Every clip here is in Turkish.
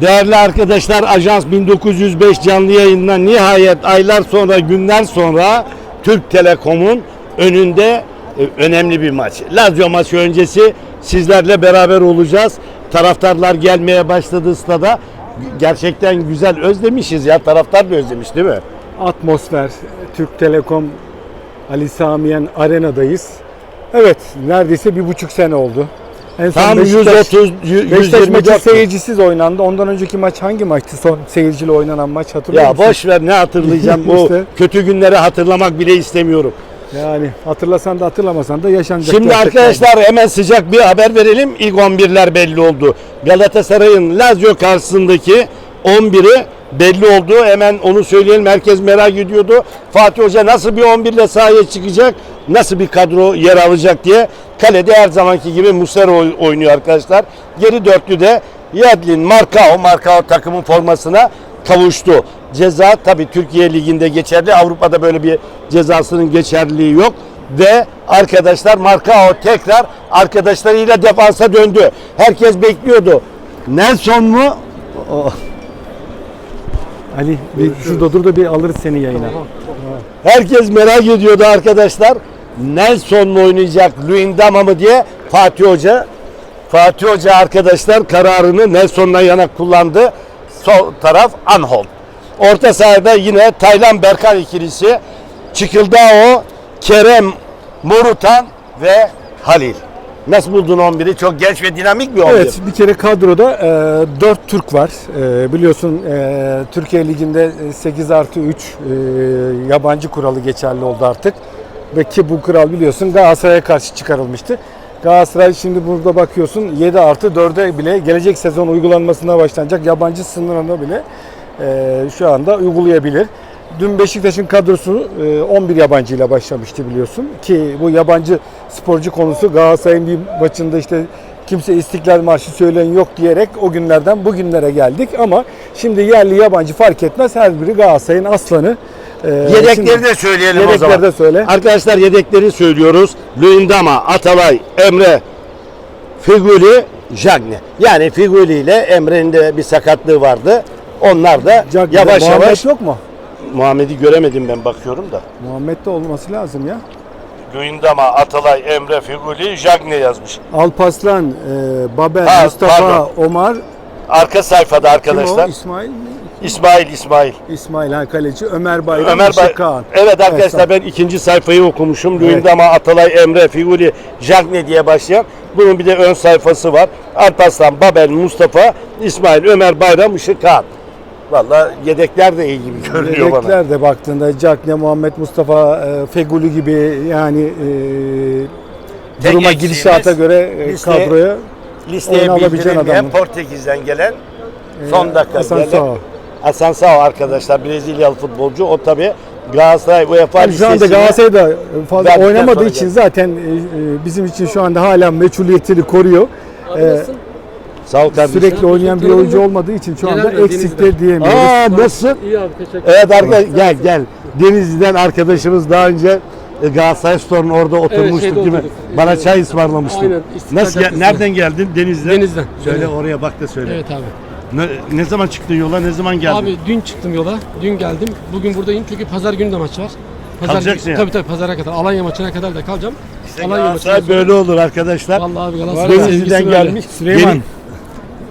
Değerli arkadaşlar Ajans 1905 canlı yayından nihayet aylar sonra günler sonra Türk Telekom'un önünde e, önemli bir maç. Lazio maçı öncesi sizlerle beraber olacağız. Taraftarlar gelmeye başladı stada. Gerçekten güzel özlemişiz ya taraftar da özlemiş değil mi? Atmosfer, Türk Telekom, Ali Samiyen Arena'dayız. Evet, neredeyse bir buçuk sene oldu. En son Tam Beşiktaş, 130 100, Beşiktaş maçı 124 seyircisiz oynandı. Ondan önceki maç hangi maçtı? Son seyirciyle oynanan maç hatırlıyor Ya musun? boş ver ne hatırlayacağım bu İşte. kötü günleri hatırlamak bile istemiyorum. Yani hatırlasan da hatırlamasan da yaşanacak. Şimdi gerçekler. arkadaşlar hemen sıcak bir haber verelim. İlk 11'ler belli oldu. Galatasaray'ın Lazio karşısındaki 11'i belli oldu. Hemen onu söyleyelim. Herkes merak ediyordu. Fatih Hoca nasıl bir 11 ile sahaya çıkacak? Nasıl bir kadro yer alacak diye. Kalede her zamanki gibi Muslera oy- oynuyor arkadaşlar. Geri dörtlüde Yadlin, Markao, Markao takımın formasına kavuştu. Ceza tabii Türkiye Ligi'nde geçerli. Avrupa'da böyle bir cezasının geçerliliği yok. Ve arkadaşlar Markao tekrar arkadaşlarıyla defansa döndü. Herkes bekliyordu. Nelson mu? O- Ali bir şurada dur da bir alırız seni yayına. Herkes merak ediyordu arkadaşlar. Nelson mu oynayacak, Luyendama mı diye Fatih Hoca Fatih Hoca arkadaşlar kararını Nelson'la yana kullandı. Sol taraf Anhold. Orta sahada yine Taylan Berkan ikilisi. Çıkıldao, Kerem, Morutan ve Halil. Nasıl buldun 11'i? Çok genç ve dinamik bir 11. Evet bir kere kadroda e, 4 Türk var. E, biliyorsun e, Türkiye Ligi'nde e, 8 artı 3 e, yabancı kuralı geçerli oldu artık. Ve ki bu kural biliyorsun Galatasaray'a karşı çıkarılmıştı. Galatasaray şimdi burada bakıyorsun 7 artı 4'e bile gelecek sezon uygulanmasına başlanacak yabancı sınırına bile e, şu anda uygulayabilir. Dün Beşiktaş'ın kadrosu e, 11 yabancı ile başlamıştı biliyorsun ki bu yabancı sporcu konusu Galatasaray'ın bir maçında işte kimse İstiklal Marşı söyleyen yok diyerek o günlerden bugünlere geldik ama şimdi yerli yabancı fark etmez her biri Galatasaray'ın aslanı. E, Yedekleri şimdi- de söyleyelim o Yedekleri zaman. de söyle. Arkadaşlar yedekleri söylüyoruz. Luyendama, Atalay, Emre, Figuli, Jagne. Yani Figuli ile Emre'nin de bir sakatlığı vardı. Onlar da Jack- yavaş Muhammed yavaş yok mu? Muhammed'i göremedim ben bakıyorum da. Muhammed de olması lazım ya. Luyendama, Atalay, Emre, Figuli, Jagne yazmış. Alpaslan, e, Babel, Ha, Mustafa, pardon. Omar, Arka sayfada kim arkadaşlar. o? İsmail mi? İsmail, İsmail. İsmail ha kaleci, Ömer Bayram, Ömer Bay. Kağan. Evet arkadaşlar Evet, ben ikinci sayfayı okumuşum. Luyendama, Atalay, Emre, Figuli, Jagne diye başlayan. Bunun bir de ön sayfası var. Alparslan, Babel, Mustafa, İsmail, Ömer Bayram, Işık Kağan. Valla yedekler de iyi gibi görünüyor bana. Yedekler de baktığında Cakne, Muhammed Mustafa, e, Feguli gibi yani e, Tek duruma eksiğimiz gidişata göre e, liste- kadroya Listeye Oyunu bildirilmeyen. Portekiz'den gelen son dakika Hasan gelen Sağ. Asansao arkadaşlar Brezilyalı futbolcu. O tabi Galatasaray UEFA Yani şu anda Galatasaray'da fazla oynamadığı için geldi. zaten e, e, bizim için şu anda hala meçhuliyetini koruyor. E, Sağ ol kardeşim. sürekli oynayan bir oyuncu olmadığı için şu anda eksikte diyemiyoruz. Aa nasıl? İyi abi teşekkür Evet arkadaşlar gel gel. Denizli'den arkadaşımız daha önce e, Galatasaray Store'un orada oturmuştuk şeyde değil mi? oturduk. Bana Evet. çay ısmarlamıştın. Aynen, Nasıl gel- nereden geldin? Denizli'den. Denizden. Söyle Evet. oraya bak da söyle. Evet abi. Ne, ne zaman çıktın yola? Ne zaman geldin? Abi dün çıktım yola. Dün geldim. Bugün buradayım çünkü pazar günü de maç var. Pazar Kalacaksın ya. Tabii tabii pazara kadar. Alanya maçına kadar da kalacağım. İşte Alanya Galatasaray maçına böyle olur arkadaşlar. Vallahi abi Galatasaray sevgisi böyle. gelmiş. Süleyman Yeni-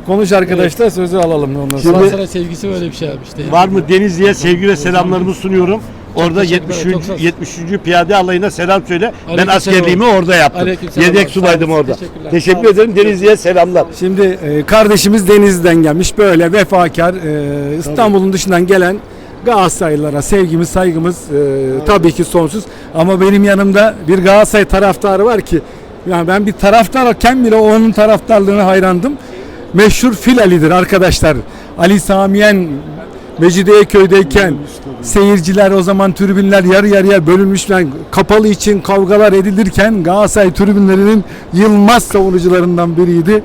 konuş arkadaşlar sözü alalım ondan sonra. Galatasaray sevgisi böyle bir şey abi işte. ya. Var mı Denizli'ye sevgi ve selamlarımı sunuyorum. Orada teşekkürler, 73. çok sağ ol. 73. Piyade Alayı'na selam söyle. Ben Aleyküm askerliğimi selam. orada yaptım. Aleyküm selam Yedek subaydım sağ olun. orada. Teşekkürler. Teşekkür Sağ ederim. Denizli'ye selamlar. Şimdi e, kardeşimiz Denizli'den gelmiş böyle vefakar e, İstanbul'un dışından gelen Galatasaraylılara sevgimiz saygımız e, tabii ki sonsuz ama benim yanımda bir Galatasaray taraftarı var ki yani ben bir taraftarken bile onun taraftarlığına hayrandım. Meşhur Fil Ali'dir arkadaşlar. Ali Samiyen Mecidiyeköy'deyken seyirciler o zaman tribünler yarı yarıya bölünmüşler. Kapalı için kavgalar edilirken Galatasaray tribünlerinin yılmaz savunucularından biriydi.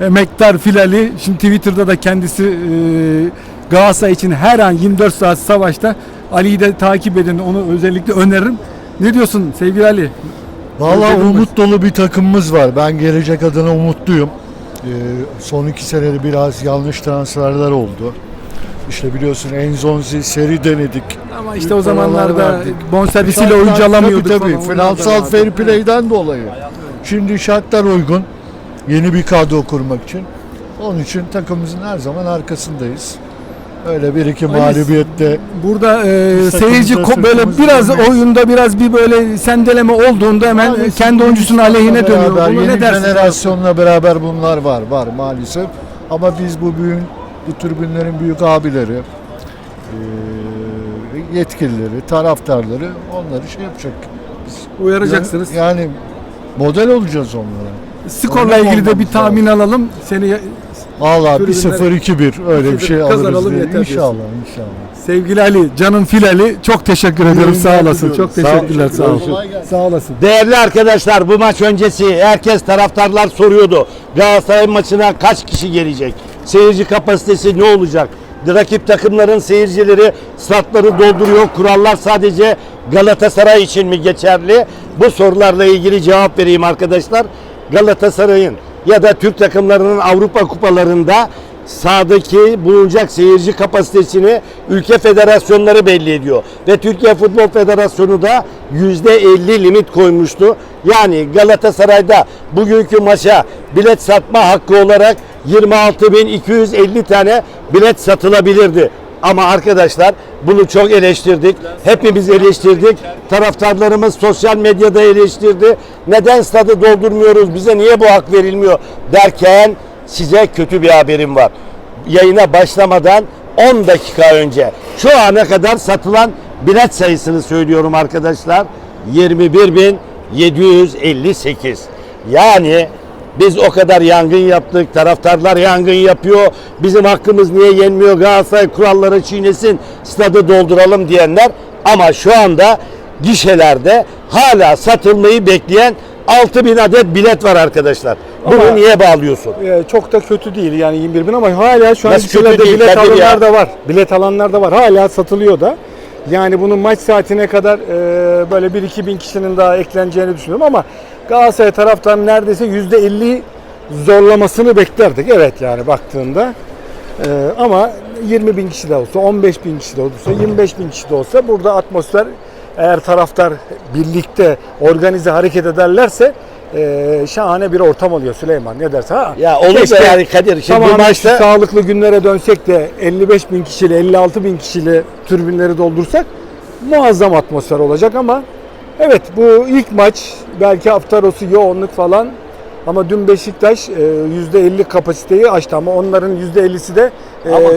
Emektar Filali. Şimdi Twitter'da da kendisi e, Galatasaray için her an 24 saat savaşta. Ali'yi de takip edin. Onu özellikle öneririm. Ne diyorsun sevgili Ali? Vallahi umut dolu bir takımımız var. Ben gelecek adına umutluyum. son iki senede biraz yanlış transferler oldu. İşte biliyorsun Enzonzi seri denedik. Ama işte o Büyük paralar zamanlarda verdik. bonservisiyle Şartlar- oyuncu alamıyorduk Tabii tabii. falan. Onlar da Finansal vardı. fair play'den dolayı. Şimdi şartlar uygun. Yeni bir kadro kurmak için. Onun için takımımızın her zaman arkasındayız. Öyle bir iki mağlubiyette Burada e, Biz seyirci takımımıza ko- böyle sırtımızı biraz dönmeyiz. oyunda biraz bir böyle sendeleme olduğunda hemen Maalesef kendi oyuncusunun Yunanistan'la aleyhine dönüyor. beraber, Bunu yeni ne dersiniz? jenerasyonla beraber bunlar var, var maalesef. Ama biz bu büyük, bu tribünlerin büyük abileri, eee, yetkilileri, taraftarları onları şey yapacak. Uyaracaksınız. Yani model olacağız onlara. Skorla ilgili de bir tahmin alalım. Seni Valla Tribünler- 1-0 2-1 öyle bir şey alırız diye. yeter İnşallah inşallah. sevgili Ali, canım fil Ali çok teşekkür ediyorum. yayınlar Sağ olasın. Çok teşekkürler. Sağ ol. Kolay gelsin. Sağ olasın. Değerli arkadaşlar bu maç öncesi herkes taraftarlar soruyordu. Galatasaray maçına kaç kişi gelecek? Seyirci kapasitesi ne olacak? Rakip takımların seyircileri statları dolduruyor. Kurallar sadece Galatasaray için mi geçerli? Bu sorularla ilgili cevap vereyim arkadaşlar. Galatasaray'ın ya da Türk takımlarının Avrupa kupalarında sahadaki bulunacak seyirci kapasitesini ülke federasyonları belli ediyor. Ve Türkiye Futbol Federasyonu da %50 limit koymuştu. Yani Galatasaray'da bugünkü maça bilet satma hakkı olarak 26.250 tane bilet satılabilirdi. Ama arkadaşlar bunu çok eleştirdik. Hepimiz eleştirdik. Taraftarlarımız sosyal medyada eleştirdi. Neden stadı doldurmuyoruz? Bize niye bu hak verilmiyor? Derken size kötü bir haberim var. Yayına başlamadan 10 dakika önce şu ana kadar satılan bilet sayısını söylüyorum arkadaşlar. 21.758. Yani biz o kadar yangın yaptık, taraftarlar yangın yapıyor. Bizim hakkımız niye yenmiyor? Galatasaray kuralları çiğnesin, stadı dolduralım diyenler. Ama şu anda gişelerde hala satılmayı bekleyen 6000 adet bilet var arkadaşlar. Bunu Ama- niye bağlıyorsun? Ee, çok da kötü değil yani 21 bin ama hala şu an Nasıl kötü gişelerde değil bilet Kadir alanlar da var. Bilet alanlar da var. Hala satılıyor da. Yani bunun maç saatine kadar e, böyle 1-2 bin kişinin daha ekleneceğini düşünüyorum ama Galatasaray taraftarının neredeyse %50 zorlamasını beklerdik. Evet yani baktığında. E, ama 20 bin kişi de olsa, 15 bin kişi de olsa, 25 bin kişi de olsa burada atmosfer eğer taraftar birlikte organize hareket ederlerse e, şahane bir ortam oluyor Süleyman. Ne dersin? Ha, Ya olur keşke yani Kadir şimdi bu tamamen maçta sağlıklı günlere dönsek de 55 bin kişili 56 bin kişili tribünleri doldursak muazzam atmosfer olacak ama evet bu ilk maç belki hafta arası yoğunluk falan ama dün Beşiktaş e, %50 kapasiteyi açtı ama onların %50'si de e, Ama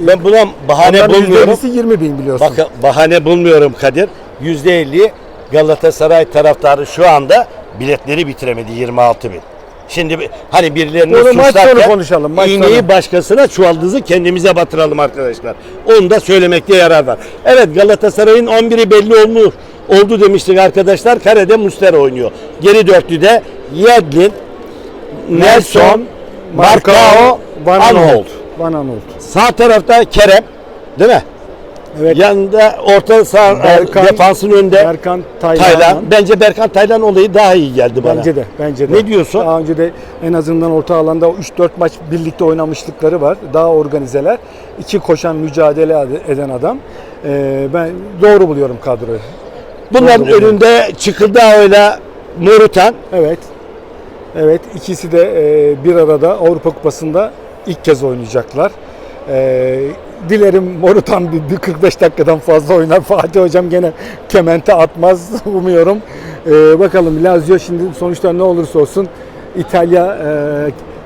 ben buna bahane onların bulmuyorum. %50'si 20 bin biliyorsun. Bak bahane bulmuyorum Kadir. %50 Galatasaray taraftarı şu anda biletleri bitiremedi 26 bin. Şimdi bir- hani birilerini Bunu maç sonu suçlarken konuşalım, maç iğneyi sonu. başkasına çuvaldızı kendimize batıralım arkadaşlar. Onu da söylemekte yarar var. Evet Galatasaray'ın 11'i belli olmuş oldu demiştik arkadaşlar. Karede Muslera oynuyor. Geri dörtlüde Yedlin, Nelson, Marcao, Van. Aanholt. Van Aanholt. Sağ tarafta Kerem, değil mi? Evet. Yanında orta saha Berkan- defansın önünde Berkan Taylan. Taylan. Bence Berkan Taylan olayı daha iyi geldi bana. Bence de, bence de. Ne diyorsun? Daha önce de en azından orta alanda 3-4 maç birlikte oynamışlıkları var. Daha organizeler. İki koşan mücadele eden adam. Ee, ben doğru buluyorum kadroyu. Bunların Doğru, önünde Çıkıldağ'ıyla Morutan. Evet. Evet, ikisi de e, bir arada Avrupa Kupası'nda ilk kez oynayacaklar. E, dilerim Morutan bir, bir 45 dakikadan fazla oynar. Fatih Hocam gene kemente atmaz umuyorum. E, bakalım Lazio şimdi sonuçta ne olursa olsun İtalya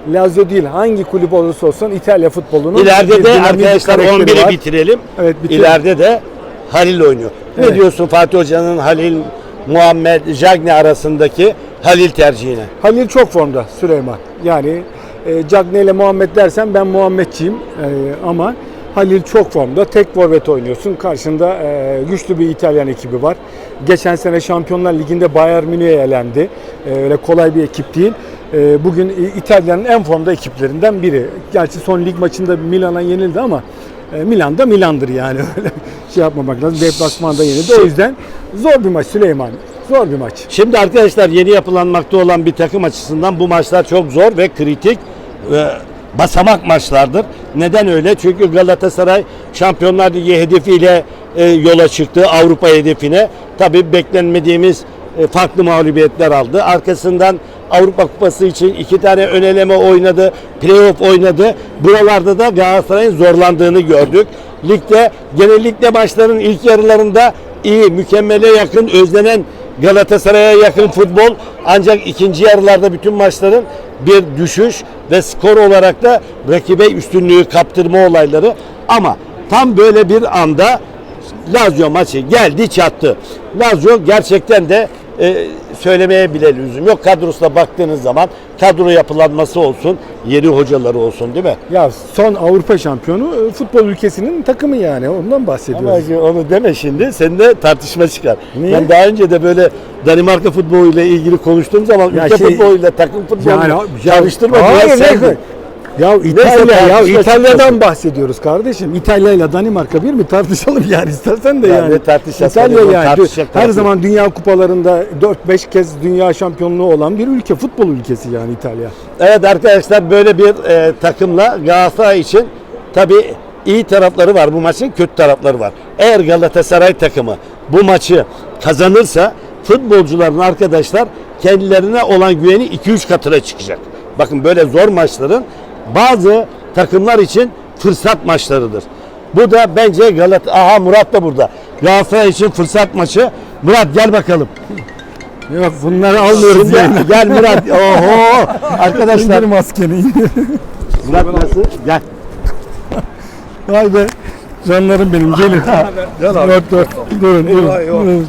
e, Lazio değil hangi kulüp olursa olsun İtalya futbolunun İleride de arkadaşlar karakteri 11'i var. bitirelim. Evet, bitir. İleride de Halil oynuyor. Ne Evet. diyorsun Fatih Hoca'nın Halil, Muhammed, Jagni arasındaki Halil tercihine? Halil çok formda Süleyman. Yani e, Cagne ile Muhammed dersen ben Muhammedçiyim E, ama Halil çok formda. Tek forvet oynuyorsun. Karşında e, güçlü bir İtalyan ekibi var. Geçen sene Şampiyonlar Ligi'nde Bayern Münih'e elendi. E, öyle kolay bir ekip değil. E, bugün İtalya'nın en formda ekiplerinden biri. Gerçi son lig maçında Milan'a yenildi ama e, Milan da Milan'dır yani öyle şey yapmamak lazım. Deplasmanda yenildi. O yüzden zor bir maç Süleyman. Zor bir maç. Şimdi arkadaşlar yeni yapılanmakta olan bir takım açısından bu maçlar çok zor ve kritik. e, basamak maçlardır. Neden öyle? Çünkü Galatasaray Şampiyonlar Ligi hedefiyle e, yola çıktı Avrupa hedefine. Tabii beklenmediğimiz e, farklı mağlubiyetler aldı. Arkasından Avrupa Kupası için iki tane ön eleme oynadı, playoff oynadı. Buralarda da Galatasaray'ın zorlandığını gördük. Ligde genellikle maçların ilk yarılarında iyi, mükemmele yakın, özlenen Galatasaray'a yakın futbol ancak ikinci yarılarda bütün maçların bir düşüş ve skor olarak da rakibe üstünlüğü kaptırma olayları ama tam böyle bir anda Lazio maçı geldi çattı. Lazio gerçekten de e, söylemeye bile lüzum yok. Kadrosuna baktığınız zaman kadro yapılanması olsun, yeni hocaları olsun değil mi? Ya son Avrupa şampiyonu e, futbol ülkesinin takımı yani ondan bahsediyoruz. Ama onu deme şimdi. Seninle tartışma çıkar. Niye? Ben daha önce de böyle Danimarka futboluyla ilgili konuştuğum zaman Ya ülke şey- futboluyla takım futboluyla ya- çalıştırma. Hayır, diye ne-. Ya İtalya ya İtalya'dan çıkmasın. bahsediyoruz kardeşim. İtalya ile Danimarka bir mi tartışalım yani istersen de Ya yani. ne tartışacağız İtalya yani tartışacak her zaman dünya kupalarında 4-5 kez dünya şampiyonluğu olan bir ülke futbol ülkesi yani İtalya. Evet arkadaşlar böyle bir e, takımla Galatasaray için tabi iyi tarafları var bu maçın kötü tarafları var. Eğer Galatasaray takımı bu maçı kazanırsa futbolcuların arkadaşlar kendilerine olan güveni 2-3 katına çıkacak. Bakın böyle zor maçların bazı takımlar için fırsat maçlarıdır. Bu da bence Galata aha Murat da burada. Galatasaray için fırsat maçı. Murat gel bakalım. Yok bunları almıyoruz Şimdi yani. gel Murat. Oho! Arkadaşlar İndir maskeni indir. Murat nasıl? Gel. Vay be. Canlarım benim gelin. Gel abi. Dur dur. Durun durun.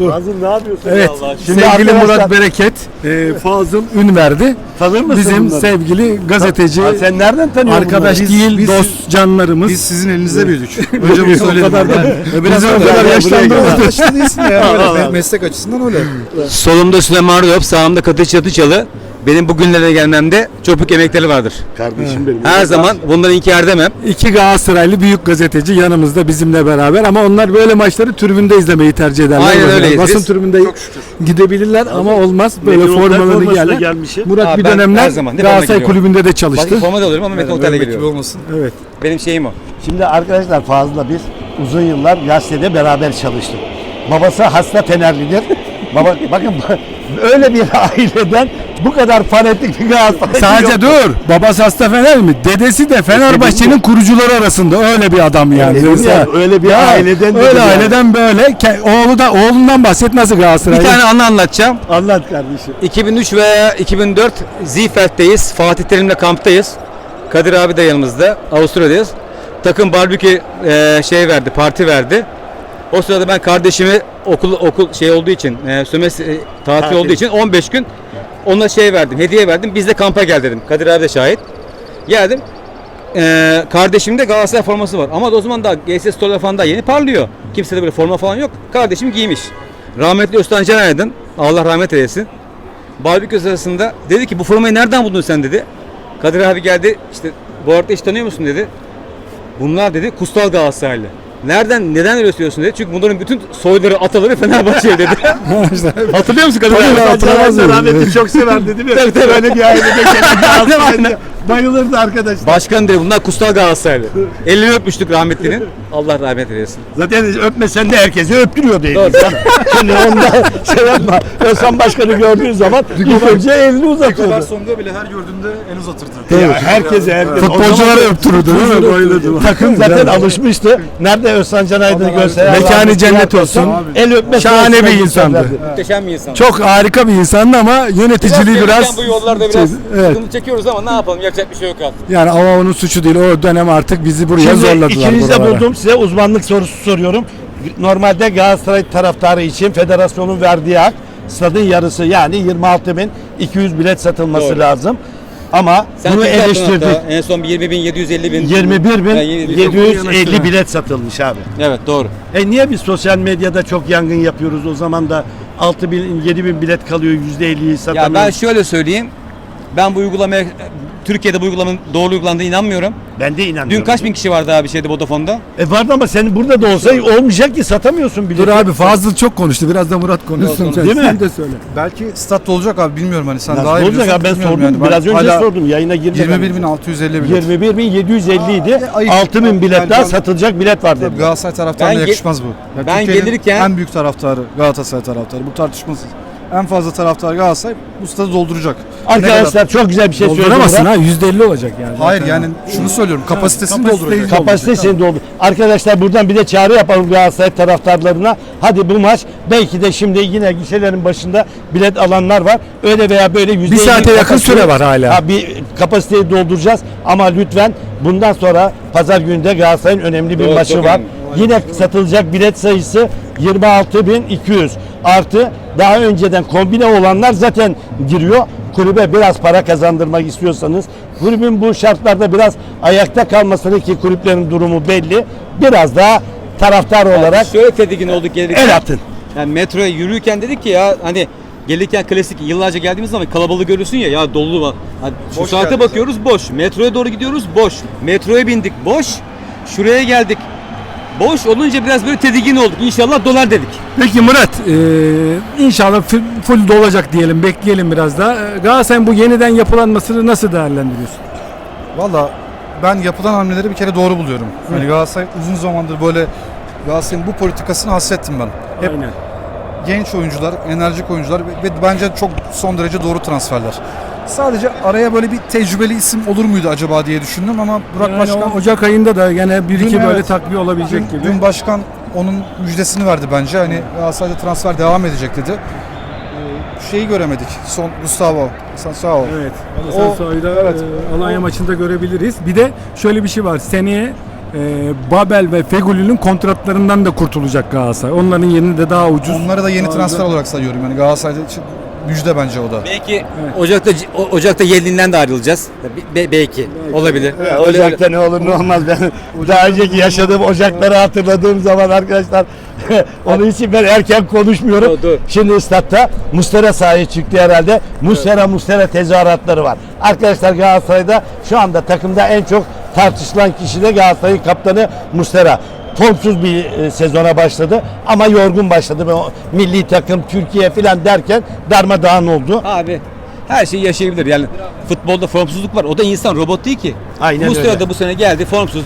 Durun. Hazır ne yapıyorsun? Evet. Allah aşkına? Şimdi sevgili arkadaşlar- Murat Bereket, e, Fazıl Ünverdi. Tanır mısın Bizim bunları? sevgili gazeteci, Ha, sen nereden tanıyorsun arkadaş bunları? değil, biz- dost canlarımız. Biz sizin elinizde büyüdük. Önce bunu o söyledim. kadar da, Yani. biraz o kadar buraya Yaşlı değilsin de ya. Meslek açısından öyle. Solumda Süleyman Röp, sağımda Katı Çatıçalı. Benim bugünlere gelmemde çok büyük emekleri vardır. Kardeşim benim. Her zaman bunları inkar edemem. İki Galatasaraylı büyük gazeteci yanımızda bizimle beraber ama onlar böyle maçları tribünde izlemeyi tercih ederler. Aynen Mesela öyleyiz Basın biz. tribünde gidebilirler ama olmaz. Böyle formalarını formasıyla giyerler. Murat Aa, bir ben dönemler her zaman ne Galatasaray kulübünde de Başka çalıştı. forma da alıyorum ama gibi geliyorum. olmasın. Evet. Benim şeyim o. Şimdi arkadaşlar fazla biz uzun yıllar gazetede beraber çalıştık. Babası hasta Fenerlidir. Baba, bakın öyle bir aileden bu kadar fanatik bir Galatasaray Sadece yok. dur. Babası hasta Fener mi? Dedesi de Fenerbahçe'nin kurucuları arasında öyle bir adam yani. Dedim Mesela- ya, öyle bir Ya, aileden öyle yani. aileden böyle oğlu da oğlundan bahset nasıl Galatasaray? Bir tane anı anlatacağım. Anlat kardeşim. 2003 veya 2004 Ziefeld'deyiz. Fatih Terim'le kamptayız. Kadir abi de yanımızda. Avusturya'dayız. Takım barbekü e, şey verdi, parti verdi. O sırada ben kardeşimi okul okul şey olduğu için, e, sömestr e, tatil Tatil. olduğu için 15 gün ona şey verdim, hediye verdim. Biz de kampa gel dedim. Kadir abi de şahit. Geldim. E, kardeşimde Galatasaray forması var. Ama o zaman daha GS Store'da falan daha yeni parlıyor. Kimsede böyle forma falan yok. Kardeşim giymiş. Rahmetli Öztan Caner'den Allah rahmet eylesin. Barbekü sırasında dedi ki bu formayı nereden buldun sen dedi. Kadir abi geldi işte bu arada hiç tanıyor musun dedi. Bunlar dedi Kustal Galatasaraylı. Nereden neden öyle söylüyorsun dedi. Çünkü bunların bütün soyları ataları Fenerbahçe dedi. Hatırlıyor musun Kadir abi? Tabii, hatırlamaz mıyım? Rahmetli çok severdi değil mi? Tabii, tabii. Böyle bir ailede gelen Aynen. Bayılırdı arkadaşlar. Başkan dedi bunlar Kustal Galatasaraylı. Elini öpmüştük rahmetlinin. Allah rahmet eylesin. Zaten öpmesen de herkesi öptürüyordu elini. Doğru. Şimdi onda şey yapma. Özkan Başkan'ı gördüğün zaman ilk önce elini Kadar uzatıyordu. sonunda bile her gördüğünde el uzatırdı. Ya herkese herkese. Futbolcuları öptürürdü değil mi? Bayılırdı. Takım zaten alışmıştı. Nerede Özcan Can Aydın'ı görse. Mekanı cennet olsun. El öpmesi. Şahane bir insandı. Muhteşem bir insan. Çok harika bir insandı ama yöneticiliği biraz, bu yollarda biraz sıkıntı çekiyoruz ama ne yapalım yapacak bir şey yok artık. yani ama onun suçu değil. O dönem artık bizi buraya Şimdi zorladılar. ikiniz de buralara. buldum size uzmanlık sorusu soruyorum. Normalde Galatasaray taraftarı için federasyonun verdiği hak stadın yarısı yani 26.200 bilet satılması Doğru. lazım. Ama Sen bunu çok yaptın eleştirdik. hatta. En son bir 20 bin 750 bin. 21.750 bilet satılmış abi. Evet doğru. E niye biz sosyal medyada çok yangın yapıyoruz o zaman da 6000 bin 7 bin bilet kalıyor %50'yi Ya satamıyoruz. ben şöyle söyleyeyim. Ben bu uygulamaya Türkiye'de bu uygulamanın doğru uygulandığına inanmıyorum. Ben de inanmıyorum. Dün kaç bin kişi vardı abi şeyde Vodafone'da? E vardı ama senin burada da olsa olmayacak ki satamıyorsun bile. Dur abi Fazıl çok konuştu. Biraz da Murat konuşsun. sen. Değil mi? Sen de söyle. Belki statta olacak abi bilmiyorum hani sen Nasıl daha iyi olacak biliyorsun, abi ben bilmiyorum sordum. yani. Ben Biraz önce hala sordum yayına girmeden. 21.650 bilet. 21.750 idi. Aa, ayıp. 6000 bilet Yani daha ben- satılacak bilet var Tabii dedi. Galatasaray taraftarına Ben ge- yakışmaz bu. Ya ben Türkiye'nin gelirken- en büyük taraftarı Galatasaray taraftarı. Bu tartışmasız. En fazla taraftar Galatasaray bu stadı dolduracak. Ne Arkadaşlar çok güzel bir şey söyledi. Dolduramazsın Murat. ha. %50 olacak yani. Hayır Zaten. yani şunu söylüyorum kapasitesini kapasiteyi dolduracak. Kapasitesini doldu. Arkadaşlar buradan bir de çağrı yapalım Galatasaray taraftarlarına. Hadi bu maç belki de şimdi yine gişelerin başında bilet alanlar var. Öyle veya böyle yüzde Bir saate yakın kapasite- süre var hala. Ha, bir kapasiteyi dolduracağız ama lütfen bundan sonra pazar gününde Galatasaray'ın önemli bir Doğru, maçı çok var. önemli. Yine satılacak bilet sayısı 26.200 artı daha önceden kombine olanlar zaten giriyor. Kulübe biraz para kazandırmak istiyorsanız kulübün bu şartlarda biraz ayakta kalmasını ki kulüplerin durumu belli. Biraz daha taraftar olarak Şöyle tedirgin olduk gelirken. el atın. Yani metroya yürürken dedik ki ya hani gelirken klasik yıllarca geldiğimiz zaman kalabalık görürsün ya ya dolu var. Hani şu Boş saate bakıyoruz boş. Metroya doğru gidiyoruz boş. Metroya bindik boş. Şuraya geldik. Boş olunca biraz böyle tedirgin olduk. İnşallah dolar dedik. Peki Murat, e, inşallah full, dolacak diyelim, bekleyelim biraz daha. E, Galatasaray'ın bu yeniden yapılanmasını nasıl değerlendiriyorsun? Valla ben yapılan hamleleri bir kere doğru buluyorum. Hani Galatasaray uzun zamandır böyle Galatasaray'ın bu politikasını hasrettim ben. Hep Aynen. genç oyuncular, enerjik oyuncular ve bence çok son derece doğru transferler. Sadece araya böyle bir tecrübeli isim olur muydu acaba diye düşündüm ama Burak Yani Başkan o Ocak ayında da gene bir Dün iki böyle evet. takviye olabilecek dün, gibi. dün başkan onun müjdesini verdi bence. Hani Galatasaray'da transfer devam edecek dedi. Ee, şeyi göremedik. Son Gustavo Sansao. Evet. O- O, evet. e, Alanya maçında görebiliriz. Bir de şöyle bir şey var. Seneye e, Babel ve Fegüli'nin kontratlarından da kurtulacak Galatasaray. Onların yerini de daha ucuz. Onları da yeni Daha transfer olarak sayıyorum. Yani Galatasaray'da müjde bence o da. Belki Ocak'ta Ocak'ta Yedlin'den de ayrılacağız. Be- belki. Olabilir. Ya, Öyle- Ocak'ta ne olur ne olmaz ben daha önceki yaşadığım ocakları hatırladığım zaman arkadaşlar onun için ben erken konuşmuyorum. Dur, dur. Şimdi statta Mustera sahaya çıktı herhalde. Mustera Mustera tezahüratları var. Arkadaşlar Galatasaray'da şu anda takımda en çok tartışılan kişi de Galatasaray'ın kaptanı Mustera. Formsuz bir e, sezona başladı ama yorgun başladı. Milli takım Türkiye falan derken darmadağın oldu. Abi her şeyi yaşayabilir. Yani futbolda formsuzluk var. O da insan, robot değil ki. Aynen Muslera öyle. da bu sene geldi formsuz.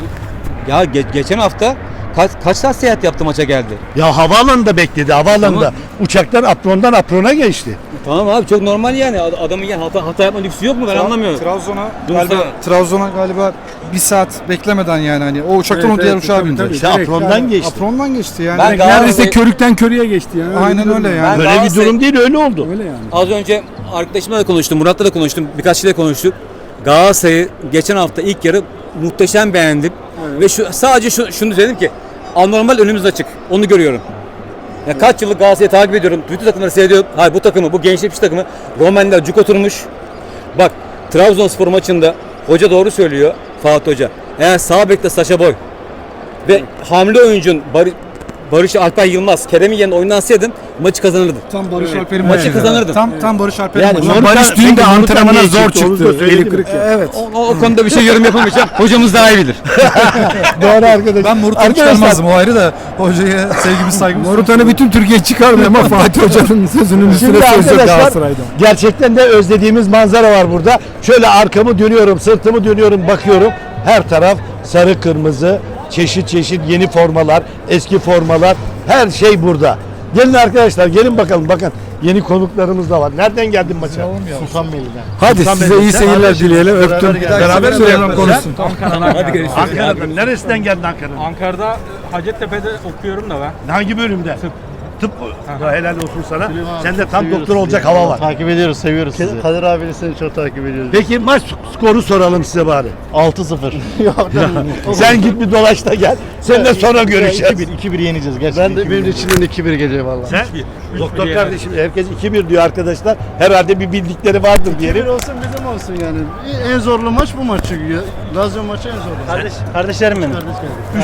Ya ge- geçen hafta kaç, kaç saat seyahat yaptı maça geldi. Ya havaalanında bekledi havaalanında. Tamam. Uçaktan aprondan aprona geçti. Tamam abi çok normal yani. Ad- Adamın yani hata, hata yapma lüksü yok mu ben anlamıyorum. Trabzon'a galiba Trabzon'a galiba bir saat beklemeden yani hani o uçaktan Evet, o diğer evet, uçağa bindi. İşte aprondan geçti. Apron'dan geçti yani. Ben Galatasaray- Neredeyse körükten körüye geçti yani. Öyle Aynen öyle yani. Böyle bir Galatasaray- durum değil öyle oldu. Öyle yani. Az önce arkadaşımla da konuştum, Murat'la da konuştum. Birkaç kişiyle konuştuk. Galatasaray'ı geçen hafta ilk yarı muhteşem beğendim. Ve şu sadece şu, şunu dedim ki anormal önümüz açık. Onu görüyorum. Ya kaç yıllık Galatasaray'ı takip ediyorum. Bütün takımları seyrediyorum. Hayır bu takımı, bu gençleşmiş takımı Romenler cuk oturmuş. Bak Trabzonspor maçında hoca doğru söylüyor Fatih Hoca. Eğer sağ bekte Saşa Boy ve hamle oyuncun Barış Alper Yılmaz, Kerem'in yerine oynansaydım maçı kazanırdım. Tam Barış Alper'in Maçı maçı. kazanırdın. Tam tam Barış Alper'in Yani maçı. Morutan- Barış dün de antrenmana zor çıktı? Eli kırık. ya. Evet. O, o- o konuda bir şey yorum yapamayacağım. Hocamız daha iyi bilir. Doğru arkadaş. Ben Morutan'ı çıkarmazdım o ayrı da hocaya sevgimiz saygımız. Morutan'ı bütün Türkiye çıkarmıyor ama Fatih Hoca'nın sözünün üstüne söz yok Galatasaray'dan. gerçekten de özlediğimiz manzara var burada. Şöyle arkamı dönüyorum, sırtımı dönüyorum, bakıyorum. Her taraf sarı kırmızı, çeşit çeşit yeni formalar, eski formalar, her şey burada. Gelin arkadaşlar, gelin bakalım. Bakın yeni konuklarımız da var. Nereden geldin maça? Sultanbeyli'den. Hadi Sultan size iyi seyirler kardeşim, dileyelim. Öptüm. Beraber söylemem gel- konuşsun. Hadi görüşürüz. Ankara'dan. Neresinden geldin Ankara'nın? Ankara'da Hacettepe'de okuyorum da ben. Hangi bölümde? Tıp. Tıp. Ya helal olsun sana. Sen de tam doktor olacak hava var. Takip ediyoruz, seviyoruz sizi. Kadir abiyle seni çok takip ediyoruz. Peki maç skoru soralım size bari. 6-0. Yok Sen git bir dolaş da gel. Seninle sonra görüşeceğiz. 2-1, 2-1 yeneceğiz gerçekten. Ben de benim içinden 2-1 geliyor valla. Sen? Doktor kardeşim herkes 2-1 diyor arkadaşlar. Herhalde bir bildikleri vardır diyelim. 2-1 olsun bizim olsun yani. En zorlu maç bu maç çünkü. Lazio maçı en zorlu. Kardeş, kardeşlerim benim. Kardeş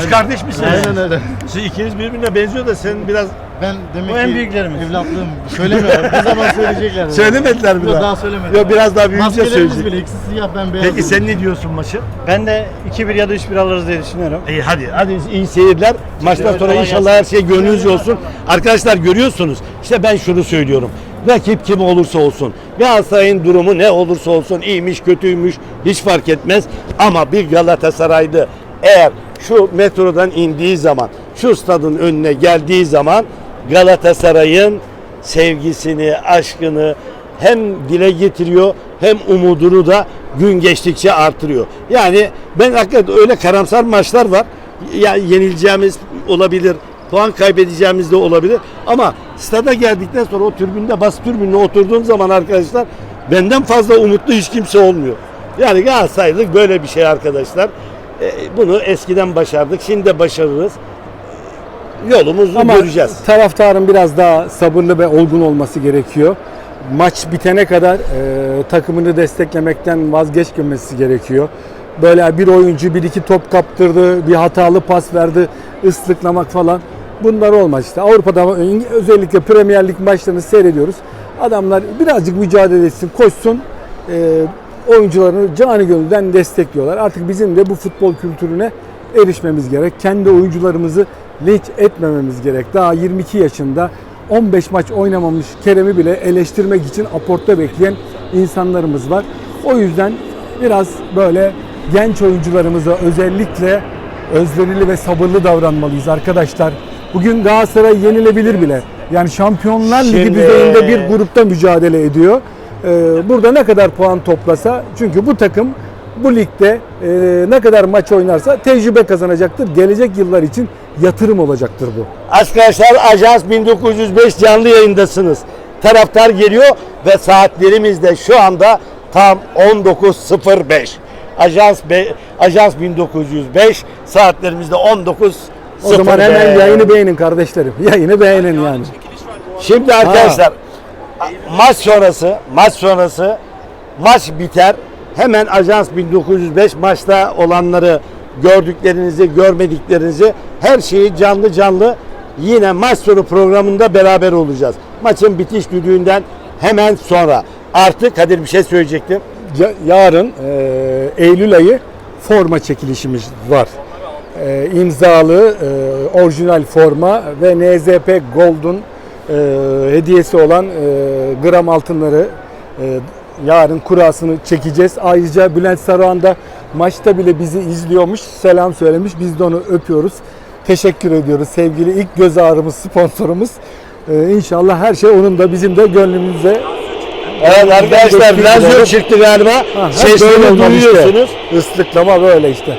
Üç kardeş misiniz? Aynen öyle. Siz ikiniz birbirine benziyor da sen biraz Ben demek Bu en ki büyüklerimiz. evlatlığım söylemiyorum. ne zaman söyleyecekler. Söylemediler mi Yok daha? söylemediler. Yok biraz daha büyüyünce Maskelerimiz söyleyecek. bile ikisi siyah ben beyaz. Peki sen ne diyorsun maçı? Ben de 2-1 ya da 3-1 alırız diye düşünüyorum. İyi hadi hadi iyi seyirler. Maçtan sonra inşallah her şey gönlünüzce olsun. Arkadaşlar görüyorsunuz. İşte ben şunu söylüyorum. Rakip kim olursa olsun. Galatasaray'ın durumu ne olursa olsun iyiymiş kötüymüş hiç fark etmez. Ama bir Galatasaraylı eğer şu metrodan indiği zaman şu stadın önüne geldiği zaman Galatasaray'ın sevgisini, aşkını hem dile getiriyor hem umudunu da gün geçtikçe artırıyor. Yani ben hakikaten öyle karamsar maçlar var. Ya yenileceğimiz olabilir, puan kaybedeceğimiz de olabilir. Ama stada geldikten sonra o tribünde bas tribününe oturduğum zaman arkadaşlar benden fazla umutlu hiç kimse olmuyor. Yani Galatasaraylık böyle bir şey arkadaşlar. E, bunu eskiden başardık, şimdi de başarırız. Yolumuzu Ama göreceğiz. taraftarın biraz daha sabırlı ve olgun olması gerekiyor. Maç bitene kadar e, takımını desteklemekten vazgeçmemesi gerekiyor. Böyle bir oyuncu bir iki top kaptırdı, bir hatalı pas verdi, ıslıklamak falan. Bunlar olmaz işte. Avrupa'da özellikle Premier Lig maçlarını seyrediyoruz. Adamlar birazcık mücadele etsin, koşsun. E, oyuncularını canı gönülden destekliyorlar. Artık bizim de bu futbol kültürüne erişmemiz gerek. Kendi oyuncularımızı linç etmememiz gerek. Daha 22 yaşında 15 maç oynamamış Kerem'i bile eleştirmek için aportta bekleyen insanlarımız var. O yüzden biraz böyle genç oyuncularımıza özellikle özverili ve sabırlı davranmalıyız arkadaşlar. Bugün Galatasaray yenilebilir bile. Yani Şampiyonlar Ligi Şimdi- düzeyinde bir grupta mücadele ediyor. Ee, burada ne kadar puan toplasa çünkü bu takım bu ligde e, ne kadar maç oynarsa tecrübe kazanacaktır. Gelecek yıllar için yatırım olacaktır bu. Arkadaşlar Ajans 1905 canlı yayındasınız. Taraftar geliyor ve saatlerimiz de şu anda tam 19.05. Ajans be, Ajans 1905 saatlerimizde 19.05. O zaman hemen yayını beğenin kardeşlerim. Yayını beğenin yani. Şimdi arkadaşlar maç sonrası maç sonrası maç biter. Hemen Ajans 1905 maçta olanları gördüklerinizi, görmediklerinizi her şeyi canlı canlı yine maç sonu programında beraber olacağız. Maçın bitiş düdüğünden hemen sonra. Artık Kadir bir şey söyleyecektim. Ya- yarın e, Eylül ayı forma çekilişimiz var. E, imzalı e, orijinal forma ve NZP Gold'un e, hediyesi olan e, gram altınları e, yarın kurasını çekeceğiz. Ayrıca Bülent Saruhan da maçta bile bizi izliyormuş. Selam söylemiş. Biz de onu öpüyoruz. Teşekkür ediyoruz sevgili ilk göz ağrımız sponsorumuz. E, inşallah her şey onun da bizim de gönlümüzde Evet arkadaşlar Lazio gibi. çıktı galiba. Ha, Seslerini olmalı işte. duyuyorsunuz. Islıklama böyle işte.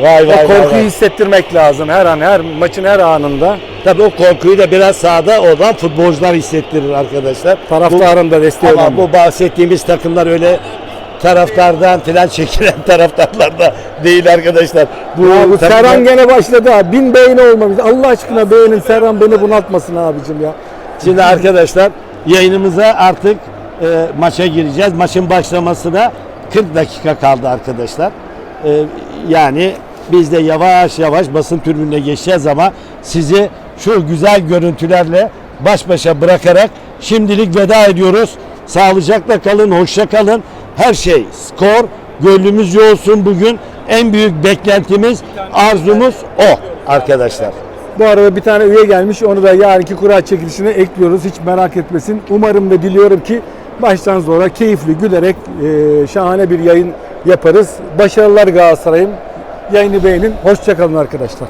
Vay O vay vay. korkuyu vay. hissettirmek lazım her an, her maçın her anında. Tabii o korkuyu da biraz sahada olan futbolcular hissettirir arkadaşlar. Taraftarın da desteği Ama önemli. bu bahsettiğimiz takımlar öyle taraftardan filan çekilen taraftarlar da değil arkadaşlar. Bu, Ya bu takımlar- Serhan gene başladı ha. Bin beğeni olmamış. Allah aşkına beğenin Serhan beni bunaltmasın abicim ya. Şimdi arkadaşlar yayınımıza artık e, maça gireceğiz. Maçın başlamasına 40 dakika kaldı arkadaşlar. E, yani biz de yavaş yavaş basın tribününe geçeceğiz ama sizi şu güzel görüntülerle baş başa bırakarak şimdilik veda ediyoruz. Sağlıcakla kalın, hoşça kalın. Her şey skor, gönlümüz olsun bugün. En büyük beklentimiz, arzumuz o arkadaşlar. Bu arada bir tane üye gelmiş. Onu da yarınki kura çekilişine ekliyoruz. Hiç merak etmesin. Umarım ve diliyorum ki baştan sonra keyifli, gülerek e, şahane bir yayın yaparız. Başarılar Galatasaray'ım. Yayını beğenin. Hoşçakalın arkadaşlar.